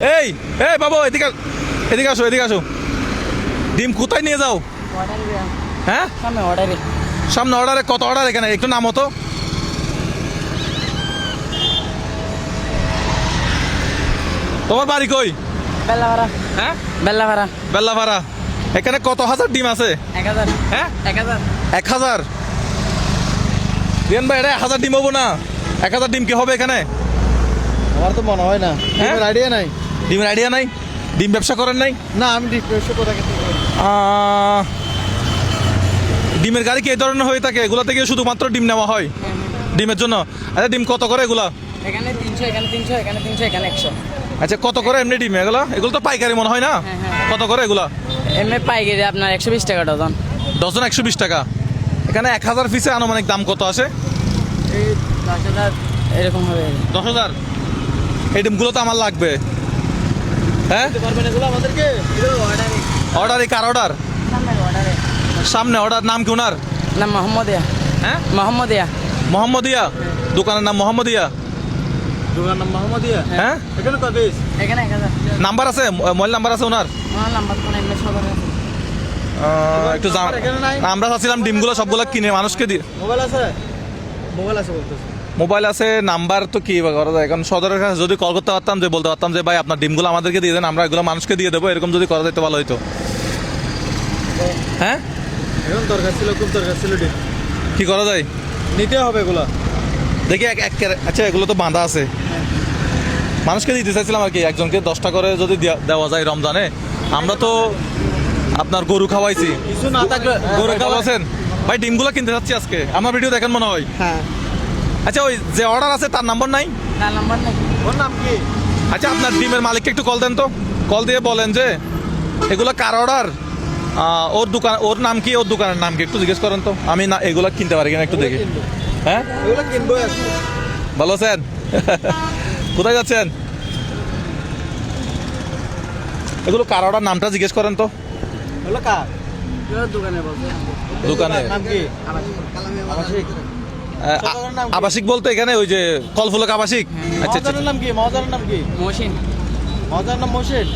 এই এই বাবু এদিকে এদিকে আসো এদিকে আসো। ডিম কোথায় নিয়ে যাও? হ্যাঁ? সামনে অর্ডারে। সামনে অর্ডারে কত অর্ডার এখানে? একটু নাম হতো তোমার বাড়ি কই? হ্যাঁ? বেল্লাভাড়া। এখানে কত হাজার ডিম আছে? এক হাজার। হ্যাঁ? এক হাজার। এক হাজার? রিয়ান ভাই এটা এক হাজার ডিম হব না। এক হাজার ডিম কি হবে এখানে? আমার তো মনে হয় না। হ্যাঁ? আইডিয়া নাই। ডিমের আইডিয়া নাই? ডিম ব্যবসা করেন নাই? না আমি কোথা থেকে আহ, ডিমের গাড়ি কি এই ধরনের হয়ে থাকে? এগুলা থেকে শুধুমাত্র ডিম নেওয়া হয়? ডিমের জন্য? আচ্ছা ডিম কত করে এগুলা? এখানে তিনশো এখানে তিনশো এখানে তিনশো এখানে একশো। আচ্ছা কত করে এমনি ডিম এগুলা? এগুলো তো পাইকারি মনে হয় না? হ্যাঁ, হ্যাঁ। কত করে এগুলা? এমনি পাইকারি আপনার একশো বিশ টাকা ডজন। ডজন একশো বিশ টাকা। এখানে এক হাজার পিসে আনুমানিক দাম কত আসে? এই দশ হাজার এরকম হবে। দশ হাজার? এই ডিমগুলো তো আমার লাগবে। হ্যাঁ? অর্ডারে কার অর্ডার সামনে অর্ডারে সামনে অর্ডার নাম কি ওনার? না মোহাম্মদিয়া হ্যাঁ? মোহাম্মদিয়া মোহাম্মদিয়া দোকানের নাম মোহাম্মদিয়া দোকান নাম মোহাম্মদিয়া হ্যাঁ? এখানে কত এখানে নাম্বার আছে? মোবাইল নাম্বার আছে ওনার? নাম্বার কোন এমনি সবার একটু জান- এখানে নাই? আমরা চাচ্ছিলাম ডিমগুলো সবগুলো কিনে মানুষকে দিয়ে মোবাইল আছে? মোবাইল আছে বলতেছে। মোবাইল আছে নাম্বার তো কি করা যায়? কারণ সদরের কাছে যদি কল করতে পারতাম যে বলতে পারতাম যে ভাই আপনার ডিমগুলো আমাদেরকে দিয়ে দেন আমরা এগুলো মানুষকে দিয়ে দেবো। এরকম যদি করা যেতে ভালো হতো হ্যাঁ? এখন দরকার ছিল খুব দরকার ছিল ডিম। কি করা যায়? নিতে হবে এগুলো। দেখি এক এক আচ্ছা এগুলো তো বাঁধা আছে। মানুষকে দিতে চাইছিলাম আর কি একজনকে দশটা করে যদি দেওয়া যায় রমজানে। আমরা তো আপনার গরু খাওয়াইছি। কিছু না থাকলে গরু খাওয়াছেন? ভাই ডিমগুলো কিনতে যাচ্ছি আজকে। আমার ভিডিও দেখেন মনে হয়। হ্যাঁ। আচ্ছা ওই যে অর্ডার আছে তার নাম্বার নাই? না নাম্বার নেই। ওর নাম কি? আচ্ছা আপনার ডিমের মালিককে একটু কল দেন তো। কল দিয়ে বলেন যে এগুলো কার অর্ডার ওর দোকান ওর নাম কি? ওর দোকানের নাম কি? একটু জিজ্ঞেস করেন তো। আমি না এগুলো কিনতে পারি কিনা একটু দেখি। হ্যাঁ? এগুলো কিনবো ভালো আছেন? কোথায় যাচ্ছেন? এগুলো কার অর্ডার নামটা জিজ্ঞেস করেন তো। এগুলো কার? দোকানে দোকানে নাম কি? আবাসিক বলতে এখানে ওই যে কলফুলক আবাসিক। আচ্ছা আচ্ছা মহাজনের নাম কি? মহাজনের নাম কি? মহসিন। মহাজনের নাম মোশেন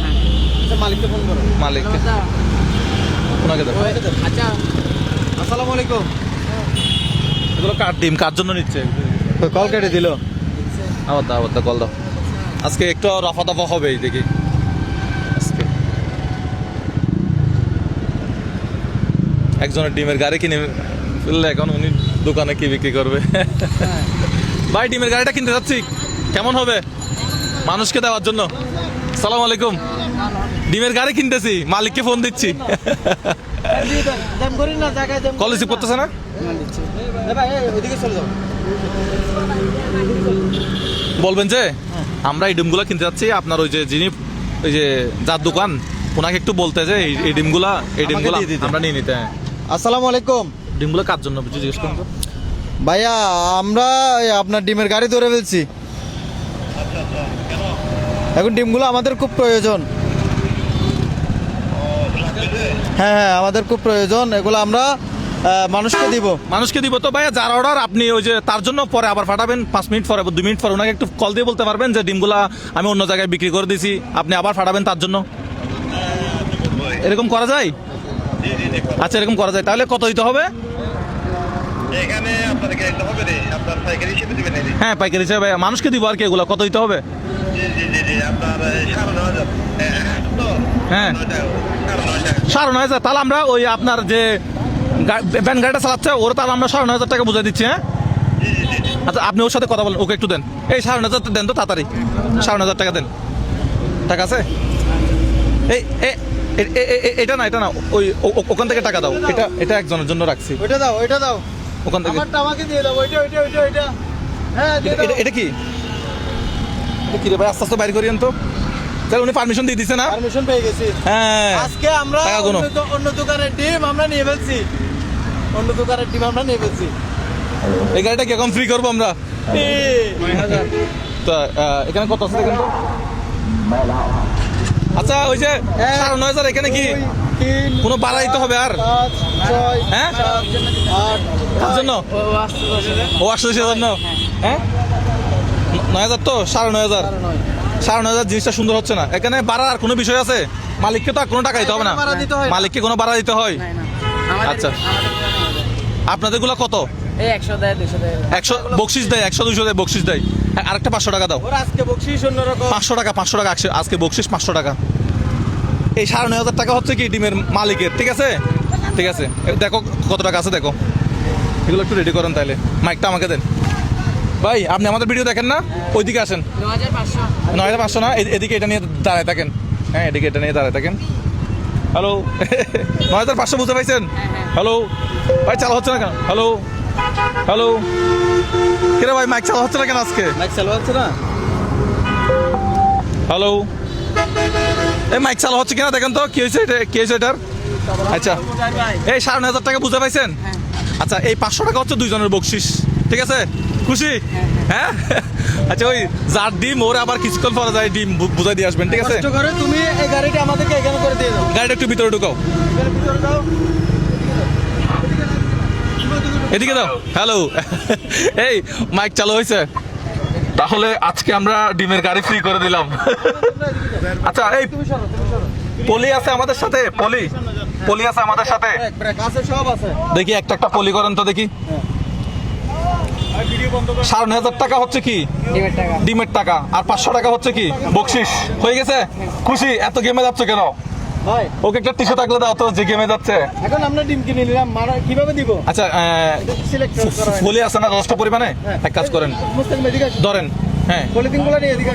আচ্ছা মালিককে ফোন করো। মালিক ওনাকে দেন আচ্ছা। আসসালামু আলাইকুম। এগুলো কার ডিম? কার জন্য নিচ্ছে? কল কেটে দিল। আবার দাও আবার দাও কল দাও। আজকে একটু রফা দফা হবে এই দেখি একজনের ডিমের গাড়ি কিনে ফেললে এখন উনি দোকানে কি বিক্রি করবে? ভাই ডিমের গাড়িটা কিনতে যাচ্ছি। কেমন হবে? মানুষকে দেওয়ার জন্য। সালাম আলাইকুম। ডিমের গাড়ি কিনতেছি মালিককে ফোন দিচ্ছি। না করতেছে বলবেন যে আমরা এই ডিমগুলা কিনতে যাচ্ছি। আপনার ওই যে যিনি ওই যে যার দোকান ওনাকে একটু বলতে যে এই- ডিমগুলা এই ডিমগুলা আমরা নিয়ে নিতে। আসসালামু আলাইকুম। ডিমগুলো কার জন্য জিজ্ঞেস করুন। তো ভাইয়া আমরা আপনার ডিমের গাড়ি ধরে ফেলছি। এখন ডিমগুলো আমাদের খুব প্রয়োজন। হ্যাঁ হ্যাঁ আমাদের খুব প্রয়োজন। এগুলো আমরা মানুষকে দিব। মানুষকে দিব তো ভাইয়া যার অর্ডার আপনি ওই যে তার জন্য পরে আবার পাঠাবেন। পাঁচ মিনিট পরে দু মিনিট পরে ওনাকে একটু কল দিয়ে বলতে পারবেন যে ডিমগুলা আমি অন্য জায়গায় বিক্রি করে দিয়েছি আপনি আবার পাঠাবেন তার জন্য। এরকম করা যায়? আচ্ছা এরকম করা যায়। তাহলে কত দিতে হবে? এখানে আপনাদেরকে একটা হবে রে। আপনার পাইকারি হিসেবে দিবেন হ্যাঁ পাইকারি হিসেবে। মানুষকে দিব আর কি এগুলো। কত দিতে হবে? জি জি জি জি আপনার সাড়ে নয় হাজার। এ, হ্যাঁ। সাড়ে নয় হাজার। তাহলে আমরা ওই আপনার যে ভ্যান গাড়িটা চালাচ্ছে ওর তাহলে আমরা সাড়ে নয় হাজার টাকা বুঝাই দিচ্ছি হ্যাঁ? আচ্ছা আপনি ওর সাথে কথা বলেন। ওকে একটু দেন। এই সাড়ে হাজার দেন তো তাড়াতাড়ি। সাড়ে হাজার টাকা দেন। টাকা আছে? এই এ- এটা না এটা না ওই ওখান থেকে টাকা দাও। এটা এটা একজনের জন্য রাখছি। ওইটা দাও ওইটা দাও। ওখান থেকে। আমারটা আমাকে দিয়ে দাও ওইটা ওইটা ওইটা ওইটা। হ্যাঁ এটা- এটা- কি? এটা কি রে ভাই? আস্তে আস্তে বাইর করিয়েন তো। তাহলে উনি পারমিশন দিয়ে দিছে না? পারমিশন পেয়ে গেছি। হ্যাঁ। আজকে আমরা। অন্য দোকানের ডিম আমরা নিয়ে ফেলছি। অন্য দোকানের ডিম আমরা নিয়ে ফেলছি। এই গাড়িটা কি এখন ফ্রি করব আমরা? তা এখানে কত আছে দেখেন তো? আচ্ছা ওই যে সাড়ে নয় হাজার এখানে কি? কোনো বাড়া দিতে হবে আর? হ্যাঁ? কার জন্য? ও আটশো হাজার না হ্যাঁ? ন- নয় হাজার তো? সাড়ে নয় হাজার। সাড়ে নয়। হাজার জিনিসটা সুন্দর হচ্ছে না। এখানে বাড়ার আর কোনো বিষয় আছে? মালিককে তো আর কোনো টাকা দিতে হবে না। মালিককে কোনো বাড়া দিতে হয়? আচ্ছা। আপনাদেরগুলো কত? একশো দেয় দুশো দেয়। একশো বকশিস দেয় একশো দুশো দেয় বকশিস দেয়। আরেকটা পাঁচশো টাকা দাও। ওর আজকে বকশিস অন্যরকম পাঁচশো টাকা পাঁচশো টাকা আজকে- আজকে বকশিস পাঁচশো টাকা। এই সাড়ে নয় হাজার টাকা হচ্ছে কি ডিমের মালিকের ঠিক আছে? ঠিক আছে। দেখো কত টাকা আছে দেখো। এগুলো একটু রেডি করেন তাহলে মাইকটা আমাকে দেন। ভাই আপনি আমাদের ভিডিও দেখেন না? ওইদিকে আসেন। নয় হাজার পাঁচশো। না এদিকে এটা নিয়ে দাঁড়ায় থাকেন। হ্যাঁ এদিকে এটা নিয়ে দাঁড়ায় থাকেন। হ্যালো নয় হাজার পাঁচশো বুঝতে পাইছেন? হ্যালো ভাই চালা হচ্ছে না কেন? হ্যালো হ্যালো কিরে ভাই মাইক চালা হচ্ছে না কেন আজকে? মাইক চালু হচ্ছে না? হ্যালো এই মাইক চালু হচ্ছে কিনা দেখেন তো কি হয়েছে এটা কি হয়েছে এটার? আচ্ছা। এই সাড়ে হাজার টাকা বুঝতে পাইছেন? আচ্ছা এই পাঁচশো টাকা হচ্ছে দুইজনের বকশিস। ঠিক আছে? খুশি? হ্যাঁ আচ্ছা ওই যার ডিম ওর আবার কিছুক্ষণ পরে যায় ডিম বুঝাই দিয়ে আসবেন ঠিক আছে? তুমি এই গাড়িটা আমাদেরকে এখানে করে দিয়ে দাও। গাড়িটা একটু ভিতরে ঢুকাও। ভিতরে দাও এদিকে দাও। হ্যালো এই মাইক চালু হয়েছে। তাহলে আজকে আমরা ডিমের গাড়ি ফ্রি করে দিলাম। আচ্ছা এই তুমি সরো তুমি সরো পলি আছে আমাদের সাথে? পলি? পলি আছে আমাদের সাথে? দেখি একটা একটা পলি করেন তো দেখি। সাড়ে নয় হাজার টাকা হচ্ছে কি? ডিমের টাকা। আর পাঁচশো টাকা হচ্ছে কি? বকশিস। হয়ে গেছে? খুশি? এত গেমে যাচ্ছে কেন? ওকে একটা টিস্যু থাকলে দাও তো যে গেমে যাচ্ছে। এখন আমরা ডিম কিনে নিলাম মারা কীভাবে দিব? আচ্ছা হয়। আছে না যথেষ্ট পরিমাণে? হ্যাঁ। এক কাজ করেন। ধরেন হ্যাঁ।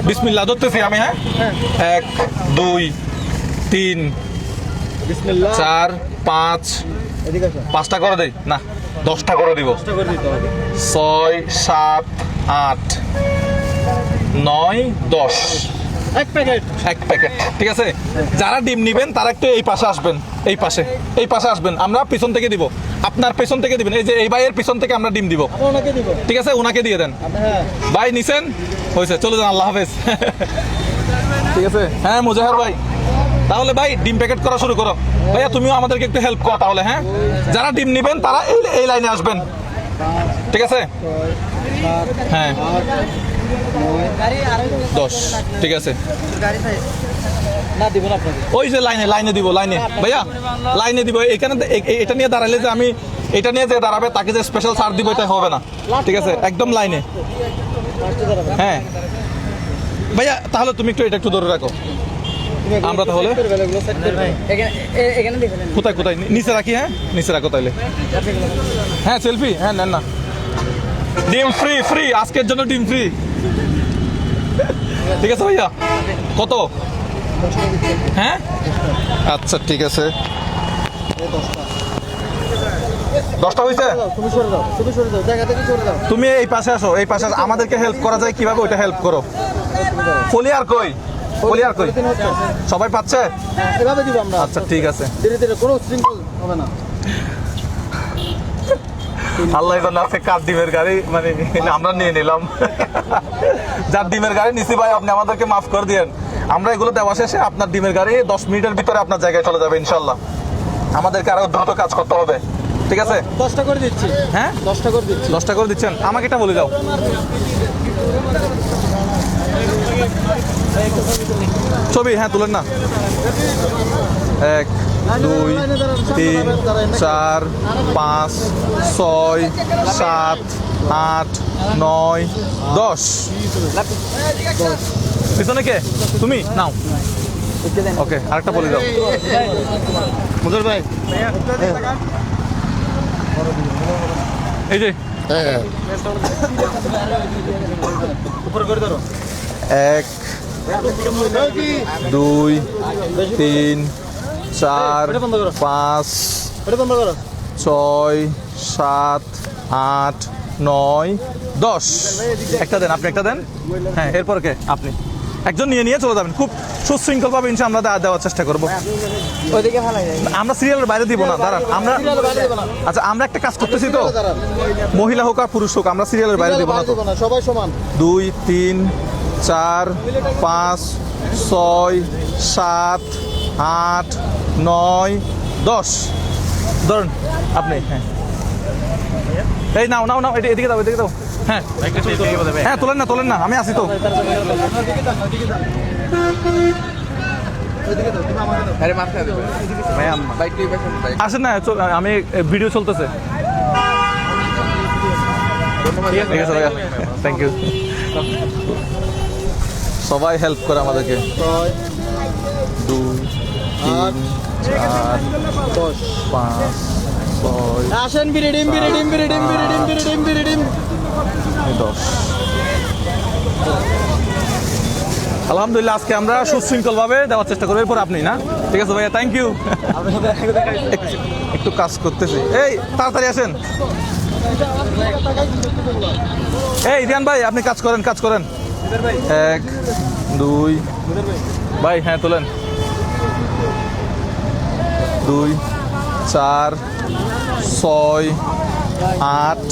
বিসমিল্লাহ ধরতেছি আমি হ্যাঁ? হ্যাঁ। এক দুই তিন চার পাঁচ। পাঁচটা করে দেই? না দশটা করে দিব। ছয় সাত আট নয় দশ। এক প্যাকেট। এক প্যাকেট। ঠিক আছে? যারা ডিম নিবেন তারা একটু এই পাশে আসবেন এই পাশে এই পাশে আসবেন। আমরা পিছন থেকে দিব। আপনার পেছন থেকে দিবেন। এই যে এই ভাইয়ের পিছন থেকে আমরা ডিম দিব। ঠিক আছে? ওনাকে দিয়ে দেন। হ্যাঁ। ভাই নিছেন? হয়েছে চলে যান আল্লাহ হাফেজ। ঠিক আছে? হ্যাঁ মুজাহার ভাই। তাহলে ভাই ডিম প্যাকেট করা শুরু করো। ভাইয়া তুমিও আমাদেরকে একটু হেল্প করো তাহলে হ্যাঁ? যারা ডিম নিবেন তারা এই এই লাইনে আসবেন। ঠিক আছে? হ্যাঁ। দশ। ঠিক আছে। ওই যে লাইনে লাইনে দিব, লাইনে। ভাইয়া, লাইনে দিব। এখানে এটা নিয়ে দাঁড়ালে যে আমি এটা নিয়ে যে দাঁড়াবে, তাকে যে স্পেশাল ছাড় দিব, এটা হবে না। ঠিক আছে? একদম লাইনে। হ্যাঁ। ভাইয়া, তাহলে তুমি একটু এটা একটু ধরে রাখো। আমরা তাহলে? কোথায় কোথায়? নিচে রাখি হ্যাঁ? নিচে রাখো তাইলে। হ্যাঁ সেলফি। হ্যাঁ নেন না। ডিম ফ্রি ফ্রি আজকের জন্য ডিম ফ্রি ঠিক আছে ভাইয়া? কত? হ্যাঁ? আচ্ছা ঠিক আছে। দশটা। হয়েছে তুমি এই পাশে আসো এই পাশে আমাদেরকে হেল্প করা যায় কীভাবে? ওইটা হেল্প করো। ফলি আর কই? ফলি আর কই? সবাই পাচ্ছে? হ্যাঁ, এভাবে দিব আমরা। আচ্ছা ঠিক আছে। ধীরে ধীরে কোনো শৃঙ্খল হবে না। আল্লাহ জানে আছে কার ডিমের গাড়ি মানে আমরা নিয়ে নিলাম। যার ডিমের গাড়ি নিছি ভাই আপনি আমাদেরকে মাফ করে দিয়েন। আমরা এগুলো দেওয়া শেষে আপনার ডিমের গাড়ি দশ মিনিটের ভিতরে আপনার জায়গায় চলে যাবে ইনশাল্লাহ আমাদেরকে আরও দ্রুত কাজ করতে হবে। ঠিক আছে? দশটা করে দিচ্ছি। হ্যাঁ? দশটা করে দিচ্ছি। দশটা করে দিচ্ছেন? আমাকে এটা বলে দাও ছবি হ্যাঁ তুলেন না। এক দুই, তিন, চার, পাঁচ, ছয়, সাত, আট, নয়, দশ। পিছনে কে? তুমি? নাও। ওকে, আরেকটা বলে দাও। মুজর ভাই। এই যে। এক, দুই, তিন চার এটা বন্ধ করো। পাঁচ এটা বন্ধ করো। ছয় সাত আট নয় দশ। একটা দেন আপনি একটা দেন? হ্যাঁ এরপর কে? আপনি। একজন নিয়ে নিয়ে চলে যাবেন। খুব সুশৃঙ্খল ভাবে ইনশা আমরা দে- দেওয়ার চেষ্টা করব। আমরা সিরিয়ালের বাইরে দিব না দাঁড়ান। আমরা আচ্ছা আমরা একটা কাজ করতেছি তো। মহিলা হোক আর পুরুষ হোক আমরা সিরিয়ালের বাইরে দিব না তো। দেবো না সবাই সমান। দুই তিন চার পাঁচ ছয় সাত আট নয় দশ। ধরুন আপনি হ্যাঁ। এই নাও নাও নাও এদিকে দাও এদিকে দাও। হ্যাঁ। হ্যাঁ তোলেন না তোলেন না আমি আসি তো। আসেন না আমি ভিডিও চলতেছে। ঠিক আছে ভাইয়া। থ্যাংক ইউ সবাই হেল্প করে আমাদেরকে। দুই আট চার দশ পাঁচ ছয় আসেন বিরিডিম বিরিডিম বিরিডিম বিরিডিম বিরিডিম বিরিডিম। দশ। আলহামদুলিল্লাহ আজকে আমরা সুশৃঙ্খল ভাবে দেওয়ার চেষ্টা করব। এরপর আপনি না? ঠিক আছে ভাইয়া থ্যাংক ইউ একটু কাজ করতেছি। এই তাড়াতাড়ি আসেন। এই রিয়ান ভাই আপনি কাজ করেন কাজ করেন। এক দুই। ভাই হ্যাঁ তোলেন। দুই চার ছয় আট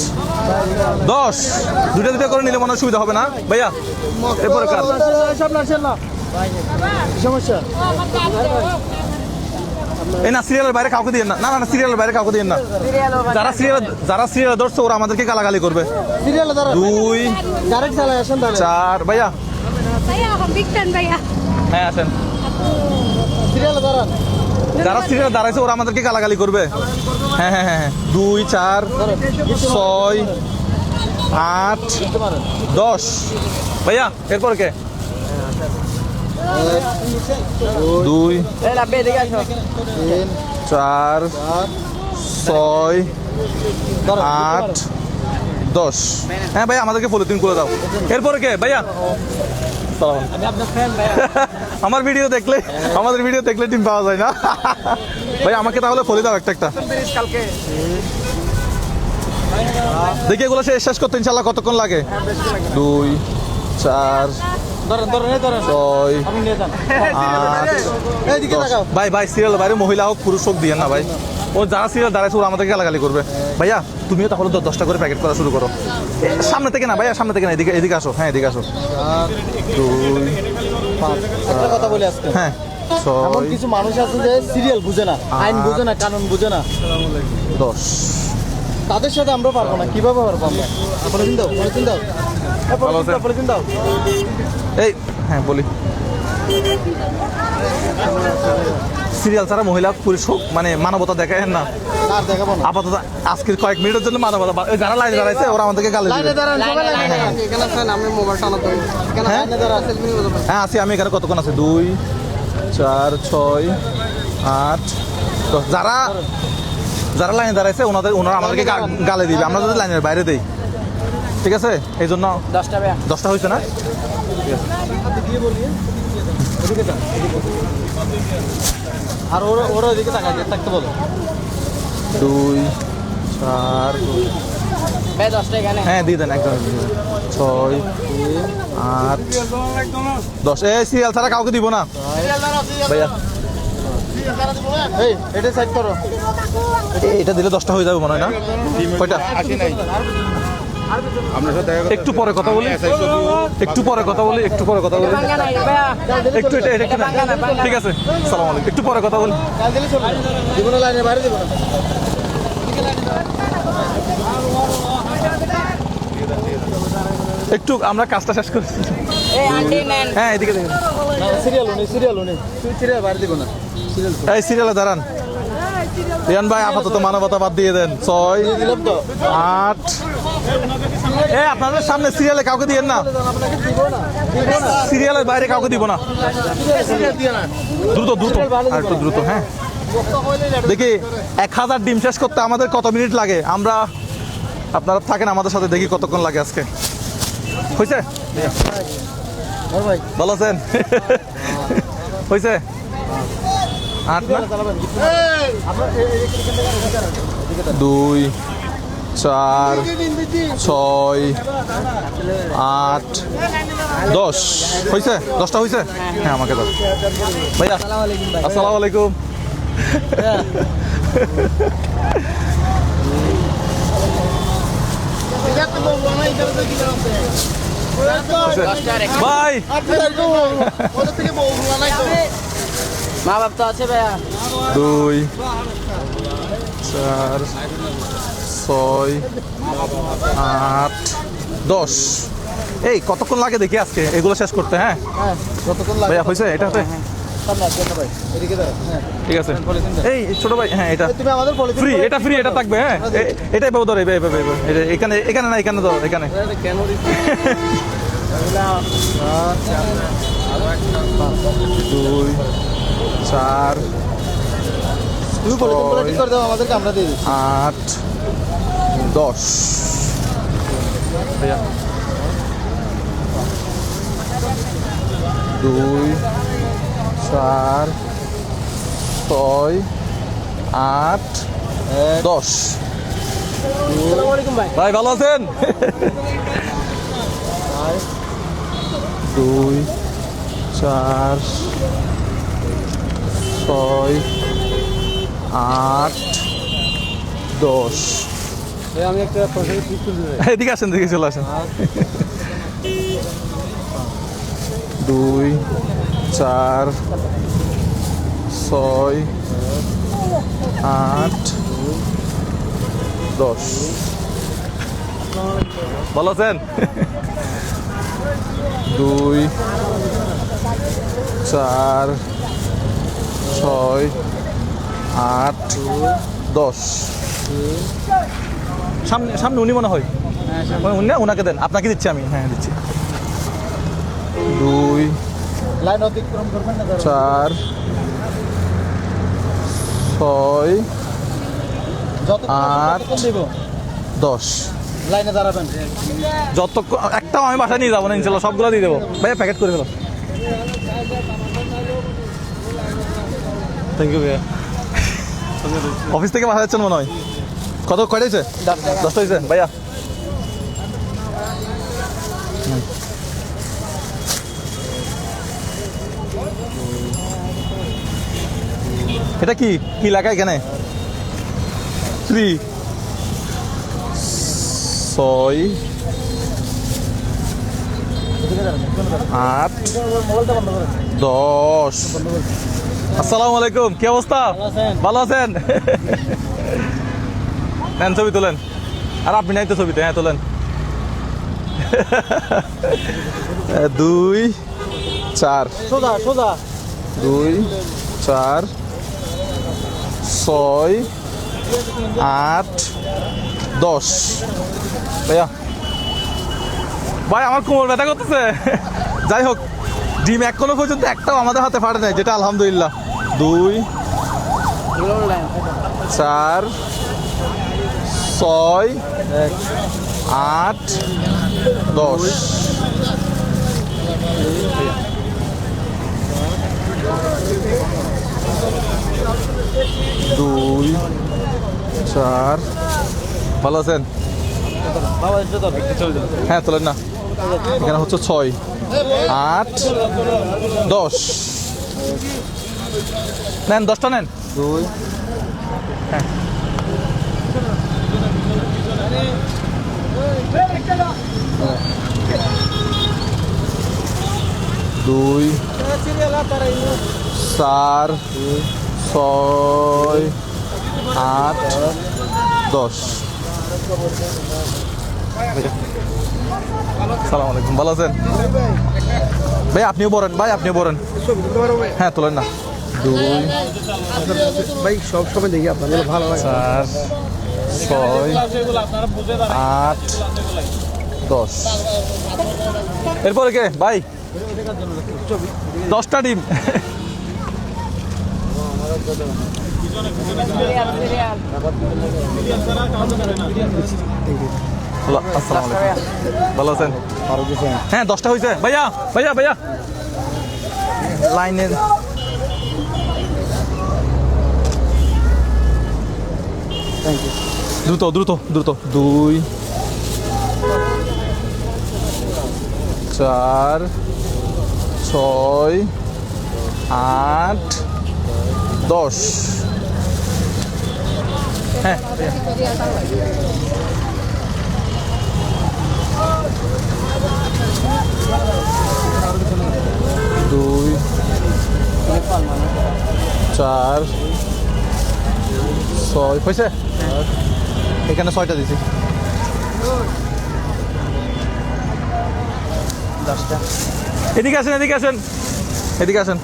দশ। দুটা দুটা করে নিলে মনে হয় সুবিধা হবে না? ভাইয়া এরপরে কার? সমস্যা? এই না সিরিয়ালের বাইরে কাউকে দিয়ে না। না না সিরিয়ালের বাইরে কাউকে দিয়ে না। যারা সিরিয়াল যারা সিরিয়াল ধরছে ওরা আমাদেরকে গালাগালি করবে। দুই চার ভাইয়া। হ্যাঁ আসেন। সিরিয়ালে দাঁড়ান যারা সিরিয়াল দাঁড়াইছে ওরা আমাদেরকে গালাগালি করবে। হ্যাঁ হ্যাঁ হ্যাঁ হ্যাঁ। দুই চার ছয় আট দশ। ভাইয়া এরপর কে? দুই চার ছয় আট দশ। হ্যাঁ ভাইয়া আমাদেরকে পলিথিন করে দাও। এরপরে কে? ভাইয়া। আমি আপনার ফ্যান ভাইয়া। আমার ভিডিও দেখলে আমাদের ভিডিও দেখলে টিম পাওয়া যায় না। ভাই আমাকে তাহলে ফলি দাও একটা একটা। দেখি এগুলো শেষ শেষ করতে ইনশাল্লাহ কতক্ষণ লাগে? দুই চার ভাই ভাই সিরিয়াল বাইরে মহিলা হোক পুরুষ হোক দিয়ে না ভাই। ও যারা সিরিয়াল দাঁড়াইছে ওরা আমাদেরকে গালাগালি করবে। ভাইয়া তুমিও তাহলে দশটা করে প্যাকেট করা শুরু করো। সামনে থেকে না ভাইয়া সামনে থেকে না এদিকে এদিকে আসো। হ্যাঁ এদিকে আসো। দুই পাঁচ একটা কথা বলি আজকে। হ্যাঁ। এমন কিছু মানুষ আছে যে সিরিয়াল বুঝে না আইন বুঝে না কানুন বুঝে না। দশ। তাদের সাথে আমরা পারব না কীভাবে পারব আমরা? পলিথিন দাও পলিথিন দাও? পলিথিন দাও। এই হ্যাঁ বলি। সিরিয়াল ছাড়া মহিলা পুরুষ হোক মানে মানবতা দেখায় না। আর দেখাবো আপাতত আজকের কয়েক মিনিটের জন্য মানবতা যারা লাইনে দাঁড়াইছে ওরা আমাদেরকে গালি লাইনে দিবে। দাঁড়ান সবাই লাইনে দাঁড়ান। এখানে আছেন আমি মোবাইল এখানে হ্যাঁ? নিয়ে যাবেন হ্যাঁ আছি আমি এখানে কতক্ষণ আছে? দুই চার ছয় আট দশ। যারা যারা লাইনে দাঁড়াইছে ওনাদের ওনারা আমাদেরকে গালে দিবে। আমরা যদি লাইনের বাইরে দেই। ঠিক আছে? এই জন্য দশটা দশটা হয়েছে না? আর ওরা ওরা ওইদিকে তাকায় থাকতে বলো। দুই চার ভাই দশটা এখানে। হ্যাঁ দিয়ে দেন একদম ছয় আট দশ। এই সিরিয়াল ছাড়া কাউকে দিব না। ভাইয়া। এই এটা সাইড করো। এটা দিলে দশটা হয়ে যাবে মনে হয় না? কয়টা? একটু পরে কথা বলি। একটু পরে কথা বলি একটু পরে কথা বলি। একটু এটা এটা ঠিক আছে সালাম আলাইকুম। একটু পরে কথা বলি। একটু আমরা কাজটা শেষ করছি এই আন্টি নেন। হ্যাঁ এদিকে দেখুন। সিরিয়াল উনি সিরিয়াল উনি সিরিয়াল বাইরে দিব না এই সিরিয়ালে দাঁড়ান। রিয়ান ভাই আপাতত মানবতা বাদ দিয়ে দেন। ছয় আট এ, আপনাদের সামনে সিরিয়ালে কাউকে দিয়েন না। সিরিয়ালের বাইরে কাউকে দিব না। দিয়ে দ্রুত দ্রুত। আর একটু দ্রুত হ্যাঁ। দেখি, এক হাজার ডিম শেষ করতে আমাদের কত মিনিট লাগে? আমরা, আপনারা থাকেন আমাদের সাথে, দেখি কতক্ষণ লাগে আজকে। হয়েছে ভালো আছেন? হয়েছে দুই চার ছয় আট দশ। হয়েছে দশটা হয়েছে হ্যাঁ আমাকে দাও। ভাইয়া আসসালামু আলাইকুম। ভাই। মা বাপ তো আছে ভাইয়া। দুই চার ছয় আট দশ। এই কতক্ষণ লাগে দেখি আজকে? এগুলো শেষ করতে হ্যাঁ? হ্যাঁ ভাইয়া হয়েছে? এটা দাঁড়ান হ্যাঁ ঠিক আছে। এই ছোট ভাই হ্যাঁ এটা। তুমি আমাদের ফ্রি এটা ফ্রি এটা থাকবে হ্যাঁ? এটাই পাবো ধর এখানে এখানে না এখানে ধর এখানে। দুই চার আট দশ। দুই চার ছয় আট দশ। ভাই ভালো আছেন? দুই চার ছয় আট দশ। এদিকে আসেন দিকে চলে আসেন। দুই চার ছয় আট দশ। ভালো আছেন? দুই চার ছয় আট দশ। সামনে সামনে উনি মনে হয়। উনি ওনাকে দেন। আপনাকে দিচ্ছি আমি। হ্যাঁ দিচ্ছি। দুই লাইন অতিক্রম করবেন না চার ছয় আট। দশ। লাইনে দাঁড়াবেন। যত একটাও আমি বাসায় নিয়ে যাব না ইনশাল্লাহ সবগুলো দিয়ে দেবো। ভাইয়া প্যাকেট করে ফেলো। থ্যাংক ইউ ভাইয়া। অফিস থেকে বাসা যাচ্ছেন মনে হয়? কত কয়টা হয়েছে দশটা হয়েছে ভাইয়া। এটা কি? কি লাগায় এখানে? থ্রি, ছয়, আট, দশ। আসসালামু আলাইকুম, কি অবস্থা? ভালো আছেন? নেন ছবি তোলেন। আর আপনি নাই তো ছবিতে হ্যাঁ তোলেন। দুই চার। সোজা সোজা। দুই চার ছয় আট দশ। ভাইয়া। ভাই আমার কোমর ব্যথা করতেছে। যাই হোক ডিম এখনও পর্যন্ত একটাও আমাদের হাতে ফাটে নাই যেটা আলহামদুলিল্লাহ। দুই চার ছয়, আট, দশ। দুই, চার। ভালো আছেন? হ্যাঁ তোলেন না। এখানে হচ্ছে ছয়, আট, দশ। নেন, দশটা নেন। দুই দুই চার ছয় আট দশ। সালাম আলাইকুম ভালো আছেন? ভাই আপনিও বলেন ভাই আপনিও বলেন হ্যাঁ তোলেন না। দুই ভাই সব সময় দেখি আপনাদের ভালো লাগে ছয়, আট, দশ। এরপরে কে? ভাই। দশটা ডিম। ভালো হ্যাঁ দশটা হয়েছে ভাইয়া ভাইয়া ভাইয়া। লাইনের। দ্রুত দ্রুত দ্রুত। দুই চার ছয় আট দশ। হ্যাঁ দুই চার ছয়। হয়েছে এখানে ছয়টা দিছি। দশটা। এদিকে আসেন এদিকে আসেন। এদিকে আসেন।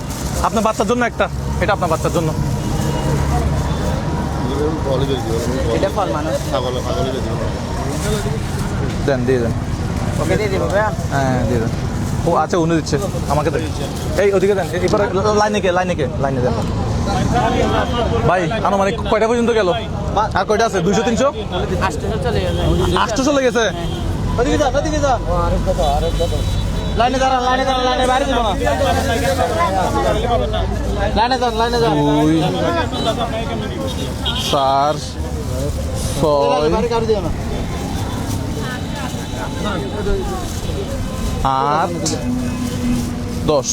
আপনার বাচ্চার জন্য একটা। এটা আপনার বাচ্চার জন্য। এটা ফল মানুষ। দেন দিয়ে দেন। ওকে দিয়ে দিব হ্যাঁ। দিয়ে দেন। ও আচ্ছা উনি দিচ্ছে। আমাকে দেন। এই ওদিকে দেন। এবারে লাইনে কে লাইনে কে? লাইনে দেন। ভাই, আনুমানিক কয়টা পর্যন্ত গেল? আর কয়টা আছে? দুইশো, তিনশো? আটশো চলে গেছে। লাইনে লাইনে লাইনে দুই, চার, ছয়, আট, দশ।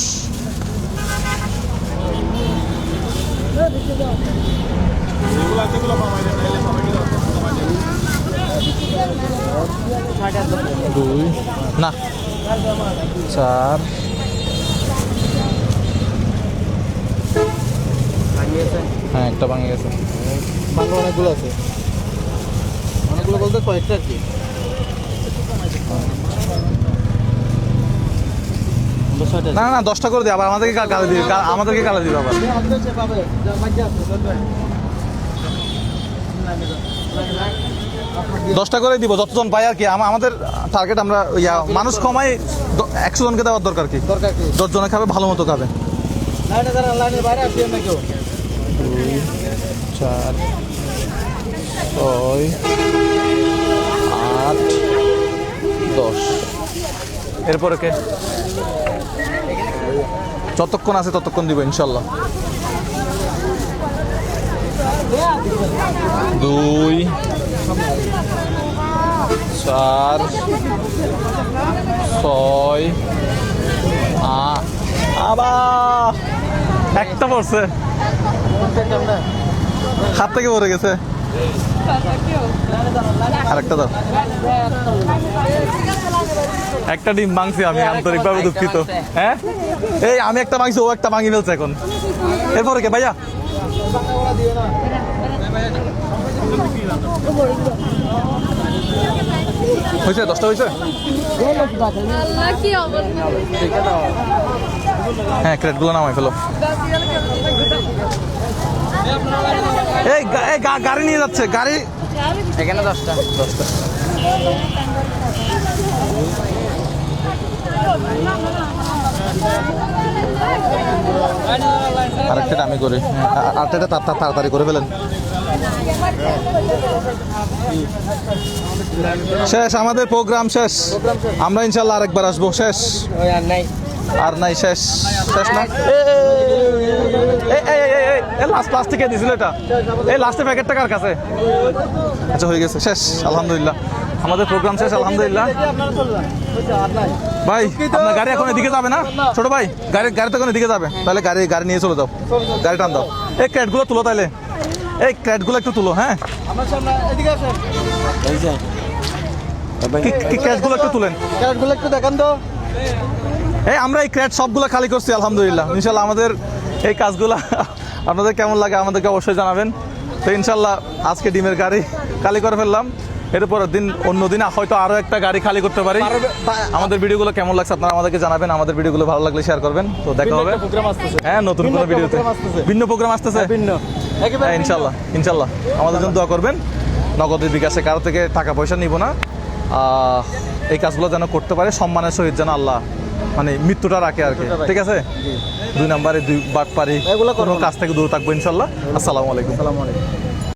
দুই। না। চার। হ্যাঁ একটা ভাঙে গেছে। বাংলা অনেকগুলো আছে। অনেকগুলো বলতে কয়েকটা আর কি আমরা ছয়টা না না, না দশটা করে দিই আবার আমাদেরকে গালি দিবে আমাদেরকে গালি দিবে আবার। দশটা করে দিব যতজন পাই আর কি। আমাদের টার্গেট আমরা ইয়া মানুষ কমাই একশো জনকে দেওয়ার দরকার কি? দরকার দশ জনে খাবে ভালো মতো খাবে। চার ছয় আট দশ। এরপরে কে? যতক্ষণ আছে ততক্ষণ দিব ইনশাল্লাহ। দুই চার ছয় আবার একটা পড়ছে। হাত থেকে পড়ে গেছে। আরেকটা দাও। একটা ডিম ভাঙছি আমি আন্তরিকভাবে দুঃখিত। হ্যাঁ? এই আমি একটা ভাঙছি ও একটা ভাঙি ফেলছে এখন। এরপরে কে ভাইয়া? হয়েছে দশটা হয়েছে? আল্লাহ কি অবস্থা? হ্যাঁ ক্রেটগুলো নামাই ফেলো। এই গা- এই গাড়ি নিয়ে যাচ্ছে গাড়ি এখানে দশটা। দশটা। আরেকটা আমি করি। আরেকটা তাড়াতাড়ি করে ফেলেন। শেষ, আমাদের প্রোগ্রাম শেষ। আমরা ইনশাল্লাহ আরেকবার আসব। শেষ। আর নাই, শেষ। শেষ না? লাস্ট এটা। এই লাস্টে প্যাকেটটা কার কাছে? আচ্ছা হয়ে গেছে। শেষ, আলহামদুলিল্লাহ। আমাদের প্রোগ্রাম শেষ, আলহামদুলিল্লাহ। ভাই, আপনার গাড়ি এখন এদিকে যাবে না? ছোট ভাই, গাড়ি গাড়ি তো এখন এদিকে যাবে। তাহলে গাড়ি গাড়ি নিয়ে চলে যাও। গাড়ি টান দাও। এই ক্র্যাটগুলো তুলো তাহলে। এই ক্র্যাটগুলো একটু তুলো হ্যাঁ? এদিকে একটু তুলেন ক্যারেটগুলো একটু দেখান তো এই আমরা এই ক্র্যাট সবগুলো খালি করছি, আলহামদুলিল্লাহ। ইনশাল্লাহ আমাদের এই কাজগুলো, আপনাদের কেমন লাগে আমাদেরকে অবশ্যই জানাবেন। তো ইনশাল্লাহ আজকে ডিমের গাড়ি খালি করে ফেললাম। এরপর দিন অন্য দিন হয়তো আরও একটা গাড়ি খালি করতে পারি। আমাদের ভিডিওগুলো কেমন লাগছে আপনারা আমাদেরকে জানাবেন আমাদের ভিডিওগুলো ভালো লাগলে শেয়ার করবেন। তো দেখা হবে। হ্যাঁ নতুন কোনো ভিডিওতে। ভিন্ন প্রোগ্রাম আসতেছে? ভিন্ন। হ্যাঁ ইনশাল্লাহ ইনশাল্লাহ আমাদের জন্য দোয়া করবেন। নগদের বিকাশে কারও থেকে টাকা পয়সা নিব না। এই কাজগুলো যেন করতে পারে সম্মানের সহিত যেন আল্লাহ মানে মৃত্যুটা রাখে আর কি। ঠিক আছে? দুই নাম্বারে দুই বাট পারি কোনো কাজ থেকে দূরে থাকব ইনশাল্লাহ আসসালামু আলাইকুম। আসসালামু আলাইকুম।